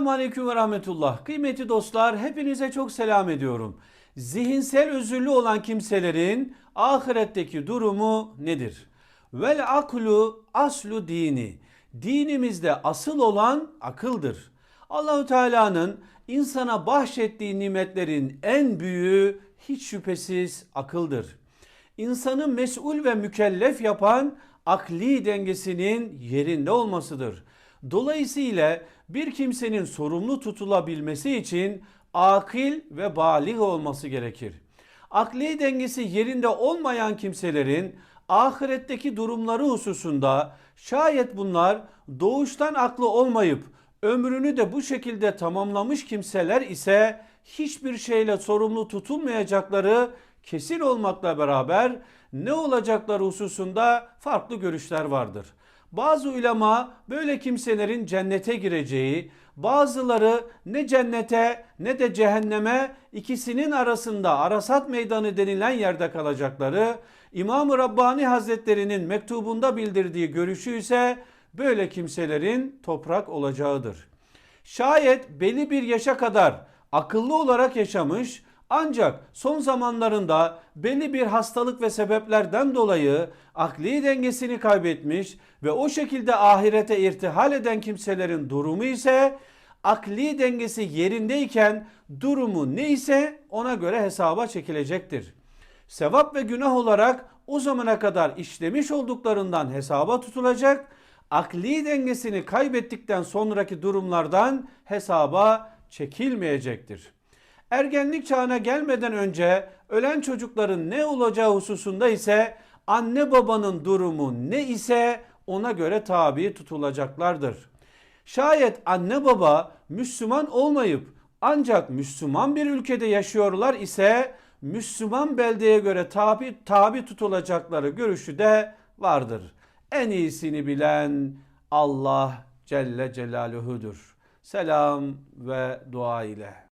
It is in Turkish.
Selamun Aleyküm ve Rahmetullah. Kıymetli dostlar hepinize çok selam ediyorum. Zihinsel özürlü olan kimselerin ahiretteki durumu nedir? Vel aklu aslu dini. Dinimizde asıl olan akıldır. Allahu Teala'nın insana bahşettiği nimetlerin en büyüğü hiç şüphesiz akıldır. İnsanı mesul ve mükellef yapan akli dengesinin yerinde olmasıdır. Dolayısıyla bir kimsenin sorumlu tutulabilmesi için akil ve balik olması gerekir. Akli dengesi yerinde olmayan kimselerin ahiretteki durumları hususunda şayet bunlar doğuştan aklı olmayıp ömrünü de bu şekilde tamamlamış kimseler ise hiçbir şeyle sorumlu tutulmayacakları kesin olmakla beraber ne olacakları hususunda farklı görüşler vardır. Bazı ulema böyle kimselerin cennete gireceği, bazıları ne cennete ne de cehenneme ikisinin arasında Arasat Meydanı denilen yerde kalacakları, İmam-ı Rabbani Hazretlerinin mektubunda bildirdiği görüşü ise böyle kimselerin toprak olacağıdır. Şayet belli bir yaşa kadar akıllı olarak yaşamış ancak son zamanlarında belli bir hastalık ve sebeplerden dolayı akli dengesini kaybetmiş ve o şekilde ahirete irtihal eden kimselerin durumu ise akli dengesi yerindeyken durumu neyse ona göre hesaba çekilecektir. Sevap ve günah olarak o zamana kadar işlemiş olduklarından hesaba tutulacak. Akli dengesini kaybettikten sonraki durumlardan hesaba çekilmeyecektir. Ergenlik çağına gelmeden önce ölen çocukların ne olacağı hususunda ise anne babanın durumu ne ise ona göre tabi tutulacaklardır. Şayet anne baba Müslüman olmayıp ancak Müslüman bir ülkede yaşıyorlar ise Müslüman beldeye göre tabi, tabi tutulacakları görüşü de vardır. En iyisini bilen Allah Celle Celaluhu'dur. Selam ve dua ile.